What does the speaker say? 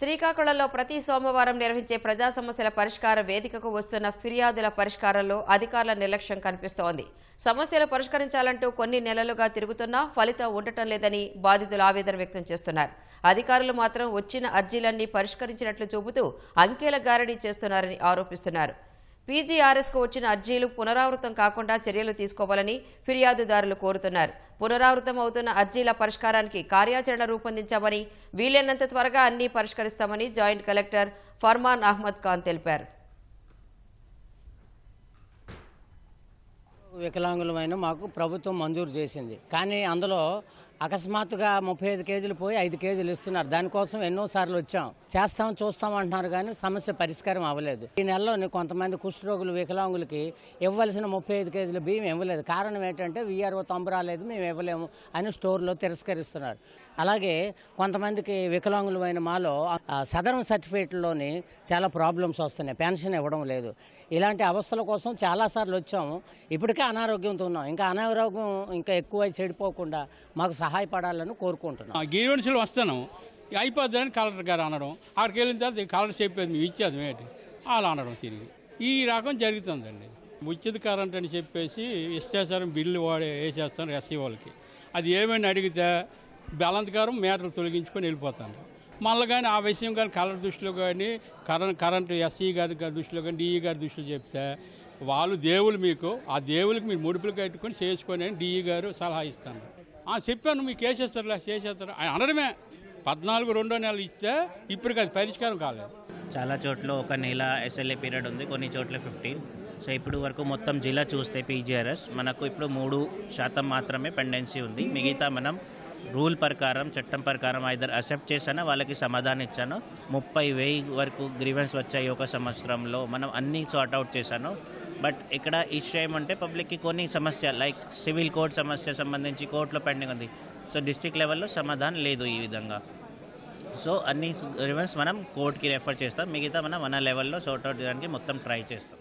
శ్రీకాకుళంలో ప్రతి సోమవారం నిర్వహించే ప్రజా సమస్యల పరిష్కార వేదికకు వస్తున్న ఫిర్యాదుల పరిష్కారంలో అధికారుల నిర్లక్ష్యం కనిపిస్తోంది. సమస్యలు పరిష్కరించాలంటూ కొన్ని నెలలుగా తిరుగుతున్నా ఫలితం ఉండటం లేదని బాధితులు ఆవేదన వ్యక్తం చేస్తున్నారు. అధికారులు మాత్రం వచ్చిన అర్జీలన్నీ పరిష్కరించినట్లు చూపుతూ అంకెల గారడీ చేస్తున్నారని ఆరోపిస్తున్నారు. పీజీఆర్ఎస్కు వచ్చిన అర్జీలు పునరావృతం కాకుండా చర్యలు తీసుకోవాలని ఫిర్యాదుదారులు కోరుతున్నారు. పునరావృతం అవుతున్న అర్జీల పరిష్కారానికి కార్యాచరణ రూపొందించామని వీలైనంత త్వరగా అన్ని పరిష్కరిస్తామని జాయింట్ కలెక్టర్ ఫర్మాన్ అహ్మద్ ఖాన్ తెలిపారు. వికలాంగులమైన మాకు ప్రభుత్వం మంజూరు చేసింది. కానీ అందులో అకస్మాత్తుగా ముప్పై ఐదు కేజీలు పోయి ఐదు కేజీలు ఇస్తున్నారు. దానికోసం ఎన్నోసార్లు వచ్చాం. చేస్తాం చూస్తాం అంటున్నారు కానీ సమస్య పరిష్కారం అవ్వలేదు. ఈ నెలలో కొంతమంది కుష్ఠరోగులు వికలాంగులకి ఇవ్వాల్సిన ముప్పై ఐదు కేజీల బియ్యం ఇవ్వలేదు. కారణం ఏంటంటే వీఆర్ఓ తంబు రాలేదు మేము ఇవ్వలేము అని స్టోర్లో తిరస్కరిస్తున్నారు. అలాగే కొంతమందికి వికలాంగులు అయిన మాలో సదరం సర్టిఫికేట్లోని చాలా ప్రాబ్లమ్స్ వస్తున్నాయి. పెన్షన్ ఇవ్వడం లేదు. ఇలాంటి అవస్థల కోసం చాలాసార్లు వచ్చాము. ఇప్పటికే అనారోగ్యంతో ఉన్నాం. ఇంకా అనారోగ్యం ఇంకా ఎక్కువ చెడిపోకుండా మాకు సహాయపడాలని కోరుకుంటున్నాం. గ్రీవెన్స్లు వస్తాను అయిపోద్దని కలెక్టర్ గారు అనడం అక్కడికి వెళ్ళిన తర్వాత కలెక్టర్ చెప్పేది మేము ఇచ్చేది ఏంటి అలా అనడం తిరిగి. ఈ రకం జరుగుతుందండి. ఉచిత కరెంట్ అని చెప్పేసి ఇష్టేసారం బిల్లు వాడే వేసేస్తాను ఎస్సీ వాళ్ళకి. అది ఏమైనా అడిగితే బలంతకారం మీటర్లు తొలగించుకొని వెళ్ళిపోతాను మళ్ళీ కానీ ఆ విషయం కానీ కలర్ దృష్టిలో కానీ కరెంట్ కరెంటు ఎస్సీ గారి దృష్టిలో కానీ డిఈ గారి దృష్టిలో చెప్తే వాళ్ళు దేవులు మీకు ఆ దేవులకు మీరు ముడుపులు కట్టుకొని చేసుకొని అని డిఈ గారు సలహా ఇస్తాను చెప్పాను మీకు వేసేస్తారులే చేసేస్తారు ఆయన అనడమే. పద్నాలుగు రెండో నెలలు ఇస్తే ఇప్పటికి అది పరిష్కారం కాలేదు. చాలా చోట్ల ఒక నెల ఎస్ఎల్ఏ పీరియడ్ ఉంది కొన్ని చోట్ల ఫిఫ్టీన్ సో ఇప్పుడు వరకు మొత్తం జిల్లా చూస్తే పీజీఆర్ఎస్ మనకు ఇప్పుడు మూడు శాతం మాత్రమే పెండెన్సీ ఉంది. మిగతా మనం రూల్ ప్రకారం చట్టం ప్రకారం ఐదర్ అక్సెప్ట్ చేశానో వాళ్ళకి సమాధానం ఇచ్చాను ముప్పై వెయ్యి వరకు గ్రీవెన్స్ వచ్చాయి ఒక సంవత్సరంలో. మనం అన్నీ సార్ట్ అవుట్ చేశాను. బట్ ఇక్కడ ఇష్యూ అంటే పబ్లిక్కి కొన్ని సమస్య లైక్ సివిల్ కోడ్ సమస్య సంబంధించి కోర్టులో పెండింగ్ ఉంది. సో డిస్టిక్ లెవెల్లో సమాధానం లేదు ఈ విధంగా. సో అన్ని రివెన్స్ మనం కోర్టుకి రెఫర్ చేస్తాం. మిగతా మనం మన లెవెల్లో సార్ట్ అవుట్ చేయడానికి మొత్తం ట్రై చేస్తాం.